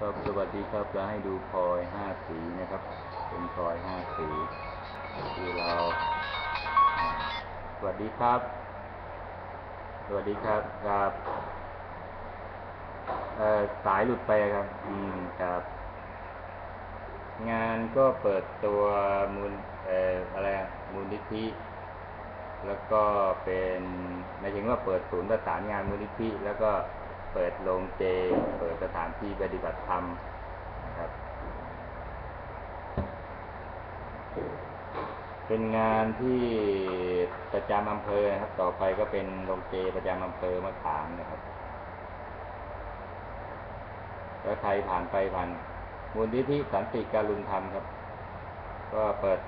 ครับสวัสดีครับจะให้ดูพลอยห้าสีนะครับ เป็นพลอยห้าสีที่เรา สวัสดีครับ สวัสดีครับครับเอ่อสายหลุดไปครับ อืมครับ งานก็เปิดตัวมูลเอ่ออะไรมูลนิธิแล้วก็เป็นหมายถึงว่าเปิดศูนย์ประสานงานมูลนิธิแล้วก็ เปิดโรงเจ เปิดสถานที่ปฏิบัติธรรมนะครับ เป็นงานที่ประจำอำเภอนะครับ ต่อไปก็เป็นโรงเจประจำอำเภอมะขามนะครับแล้วใครผ่านไปผ่านมูลนิธิสันติการุณธรรมครับ ก็เปิด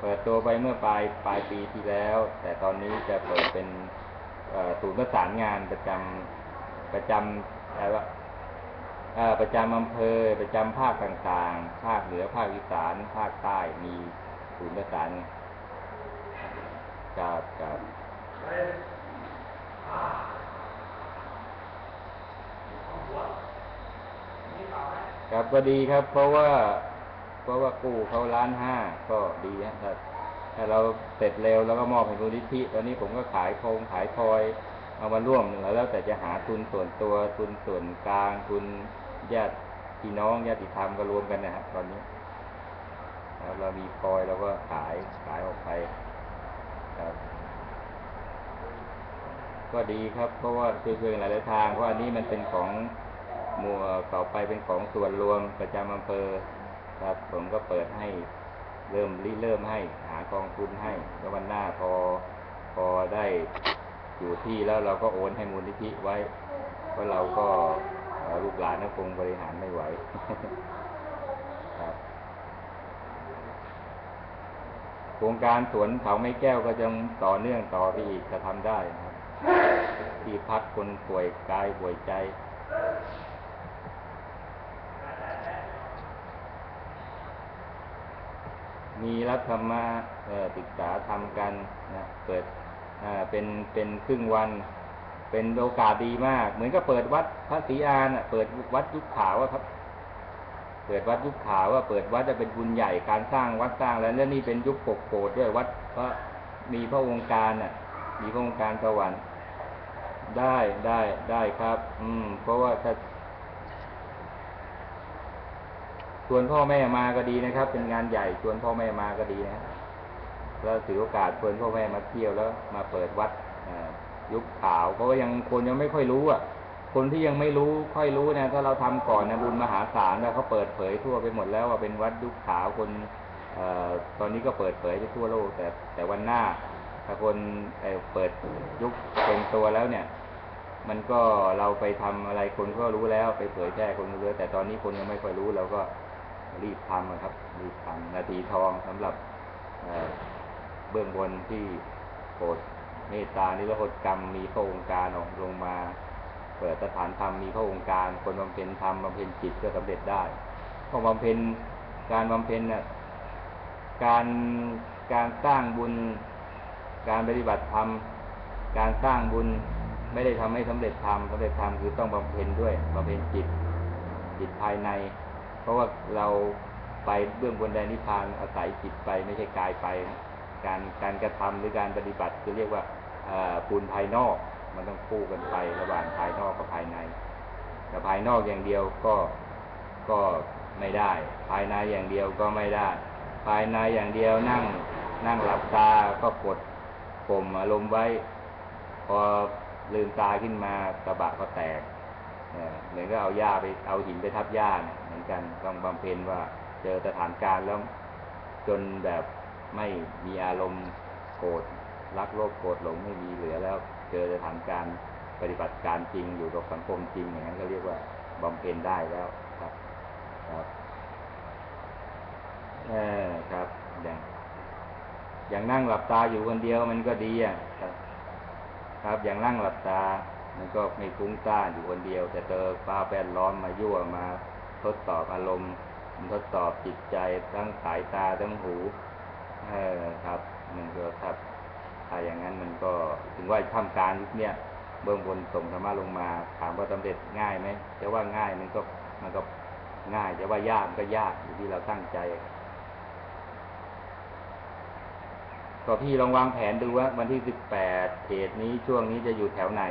เปิดตัวไปเมื่อปลายปลายปีที่แล้ว แต่ตอนนี้จะเปิดเป็นศูนย์ประสานงานประจำ ประจำอะไรวะเอ่อประจำอำเภอประจำภาคต่างๆ ภาคเหนือภาคอีสานภาคใต้มีศูนย์ประสานกับกับครับก็ดีครับ เพราะว่า เพราะว่ากู้เขาล้านห้าก็ดีฮะถ้าถ้าเราเสร็จเร็วแล้วก็มอบให้มูลนิธิตอนนี้ผมก็ขายโครงขายพลอย เอามาร่วมหนือแล้วแต่จะหาทุนส่วนตัวทุนส่วนกลางทุนญาติพี่น้องญาติธรรมก็รวมกันนะครับตอนนี้ครับเรามีพลอยเราก็ขายขายออกไปครับก็ดีครับ เพราะว่าช่วยๆหลายๆทางเพราะอันนี้มันเป็นของมัวต่อไปเป็นของส่วนรวมประจำอำเภอครับ ผมก็เปิดให้เริ่มริเริ่มให้หากองทุนให้แล้ววันหน้าพอพอได้ อยู่ที่แล้วเราก็โอนให้มูลนิธิไว้ เพราะเราก็ลูกหลานก็คงบริหารไม่ไหวครับโครงการสวนเขาไม้แก้วก็ยังต่อเนื่องต่อไปอีกจะทำได้นะครับที่พักคนป่วยกายป่วยใจมีรับธรรมะศึกษาทำกันนะเปิด เป็นเป็นครึ่งวัน เป็นโอกาสดีมาก เหมือนกับเปิดวัดพระศรีอานเปิดวัดยุคขาวอะครับ เปิดวัดยุคขาวว่าเปิดวัดจะเป็นบุญใหญ่การสร้างวัดสร้างแล้วแล้วนี่เป็นยุคปกโกดด้วยวัดพระมีพระองค์การอะ มีพระองค์การสวรรค์ได้ได้ได้ครับ อืม เพราะว่าถ้าชวนพ่อแม่มาก็ดีนะครับ เป็นงานใหญ่ชวนพ่อแม่มาก็ดีนะ แล้วถือโอกาสชวนพ่อแม่มาเที่ยวแล้วมาเปิดวัดยุคขาวเพราะว่ายังคนยังไม่ค่อยรู้อะ คนที่ยังไม่รู้ค่อยรู้นะถ้าเราทำก่อนนะบุญมหาศาลแล้วเขาเปิดเผยทั่วไปหมดแล้วว่าเป็นวัดยุคขาวคนเอ่อตอนนี้ก็เปิดเผยไปทั่วโลก แต่แต่วันหน้าถ้าคนเอ่อเปิดยุคเป็นตัวแล้วเนี่ย มันก็เราไปทำอะไรคนก็รู้แล้วไปเผยแพร่คนก็รู้แล้วแต่ตอนนี้คนยังไม่ค่อยรู้เราก็รีบทำอะครับรีบทำนาทีทองสำหรับ เบื้องบนที่โปรดเมตตานิรโทษกรรมมีพระองค์การออกลงมา เปิดสถานธรรมมีพระองค์การ คนบำเพ็ญธรรมบำเพ็ญจิตก็สำเร็จได้เพราะบำเพ็ญการบำเพ็ญน่ะการการสร้างบุญ การปฏิบัติธรรม การสร้างบุญไม่ได้ทำให้สำเร็จธรรมสำเร็จธรรมคือต้องบำเพ็ญด้วยบำเพ็ญจิตจิตภายใน เพราะว่าเราไปเบื้องบนแดนนิพพานอาศัยจิตไปไม่ใช่กายไป การการกระทำหรือการปฏิบัติคือเรียกว่าเอ่อบุญภายนอก มันต้องคู่กันไประหว่างภายนอกกับภายใน แต่ภายนอกอย่างเดียวก็ก็ไม่ได้ ภายในอย่างเดียวก็ไม่ได้ ภายในอย่างเดียวนั่งนั่งหลับตาก็กดข่มอารมณ์ไว้ พอลืมตาขึ้นมาตะบะก็แตกเอ่อเหมือนก็เอาหญ้าไปเอาหินไปทับหญ้าเนี่ยเหมือนกันต้องบำเพ็ญว่าเจอสถานการณ์แล้วจนแบบ ไม่มีอารมณ์โกรธรักโลภโกรธหลงไม่มีเหลือแล้ว เจอสถานการณ์ปฏิบัติการจริงอยู่กับสังคมจริงอย่างนั้นก็เรียกว่าบำเพ็ญได้แล้วครับครับเออครับ อย่างอย่างนั่งหลับตาอยู่คนเดียวมันก็ดีอะครับ ครับอย่างนั่งหลับตา มันก็ไม่ฟุ้งซ่านอยู่คนเดียว แต่เจอฟ้าแวดล้อมมายั่วมา ทดสอบอารมณ์ทดสอบจิตใจทั้งสายตาทั้งหู เออครับมันก็ครับถ้าอย่างนั้นมันก็ถึงว่าท่ามกลารยุคเนี้ยเบื้องบนส่งธรรมะลงมา ถามว่าสำเร็จง่ายไหมแต่ว่าง่ายมันก็มันก็ง่ายจะว่ายากก็ยากอยู่ที่เราตั้งใจก็พี่ลองวางแผนดูว่า วันที่สิบแปดเขตนี้ช่วงนี้จะอยู่แถวไหน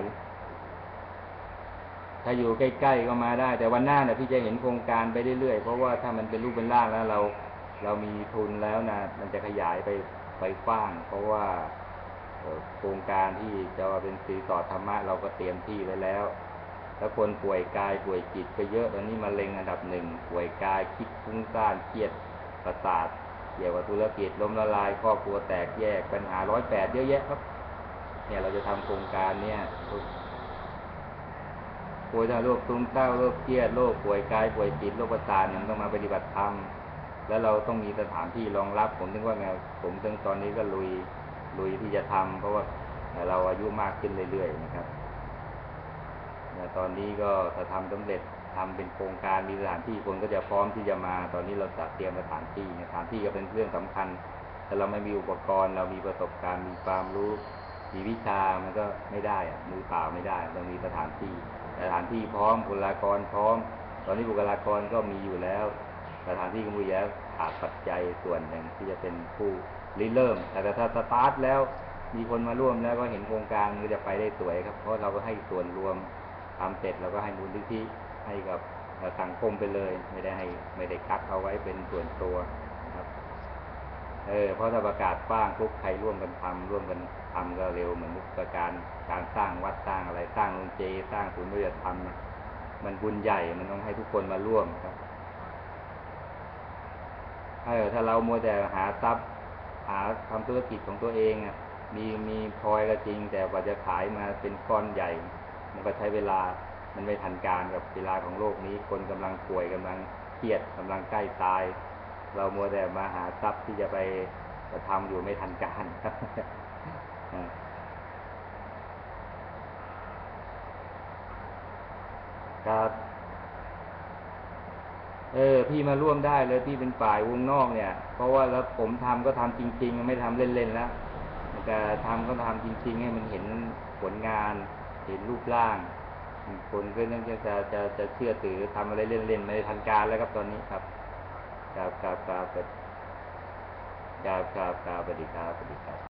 ถ้าอยู่ใกล้ๆก็มาได้ แต่วันหน้าเนี่ยพี่จะเห็นโครงการไปเรื่อยๆ เพราะว่าถ้ามันเป็นรูปเป็นร่างแล้วเรา เรามีทุนแล้วนะมันจะขยายไปไปกว้าง เพราะว่าโครงการที่จะว่าเป็นสีสอดธรรมะเราก็เตรียมที่ไว้แล้ว แล้วคนป่วยกายป่วยจิตก็เยอะตอนนี้มะเร็งอันดับหนึ่งป่วยกายคิดฟุ้งซ่านเครียดประสาทเกี่ยวกับธุรกิจล้มละลายครอบครัวแตกแยกปัญหาร้อยแปดเยอะแยะครับ เนี่ยเราจะทำโครงการเนี่ยป่วยทั้งโรคซึมเศร้าโรคเครียดโรคป่วยกายป่วยจิตโรคประสาทเนี่ยต้องมาปฏิบัติธรรม แล้วเราต้องมีสถานที่รองรับ ผมถึงว่าไงผมถึงตอนนี้ก็ลุยลุยที่จะทำเพราะว่าเราอายุมากขึ้นเรื่อยๆนะครับแต่ตอนนี้ก็ถ้าทำสำเร็จทำเป็นโครงการมีสถานที่คนก็จะพร้อมที่จะมา ตอนนี้เราจัดเตรียมสถานที่สถานที่ก็เป็นเรื่องสำคัญ แต่เราไม่มีอุปกรณ์ เรามีประสบการณ์มีความรู้มีวิชามันก็ไม่ได้อะมือเปล่าไม่ได้ต้องมีสถานที่สถานที่พร้อมบุคลากรพร้อม ตอนนี้บุคลากรก็มีอยู่แล้ว สถานที่ก็มีอยู่แล้วขาดปัจจัยส่วนหนึ่งที่จะเป็นผู้ริเริ่ม แต่ถ้าสตาร์ทแล้วมีคนมาร่วมแล้วก็เห็นโครงการมันจะไปได้สวยครับ เพราะเราก็ให้ส่วนรวมทำเสร็จเราก็ให้มูลนิธิให้กับสังคมไปเลย ไม่ได้ให้ไม่ได้กักเอาไว้เป็นส่วนตัวครับ เออเพราะถ้าประกาศกว้างทุกใครร่วมกันทำร่วมกันทำก็เร็วเหมือนมุกการการสร้างวัดสร้างอะไรสร้างโรงเจ สร้างศูนย์ปฏิบัติธรรมมันบุญใหญ่มันต้องให้ทุกคนมาร่วมครับ เออถ้าเรามัวแต่หาทรัพย์ หาทำธุรกิจของตัวเองอะ มีมีพลอยก็จริง แต่กว่าจะขายมาเป็นก้อนใหญ่ มันก็ใช้เวลามันไม่ทันการกับเวลาของโลกนี้ คนกำลังป่วยกำลังเครียดกำลังใกล้ตาย เรามัวแต่มาหาทรัพย์ที่จะไปทำอยู่ไม่ทันการครับครับ เออ พี่มาร่วมได้เลยพี่เป็นฝ่ายวงนอกเนี่ย เพราะว่าแล้วผมทำก็ทำจริง ๆ ไม่ทำเล่นๆแล้วแต่ทำก็ทำจริง ๆ ให้มันเห็นผลงาน เห็นรูปร่างคนก็นั่นจะจะจะจะเชื่อถือทำอะไรเล่นๆไม่ได้ทันการแล้วครับตอนนี้ครับครับครับครับครับครับครับสวัสดีครับสวัสดีครับ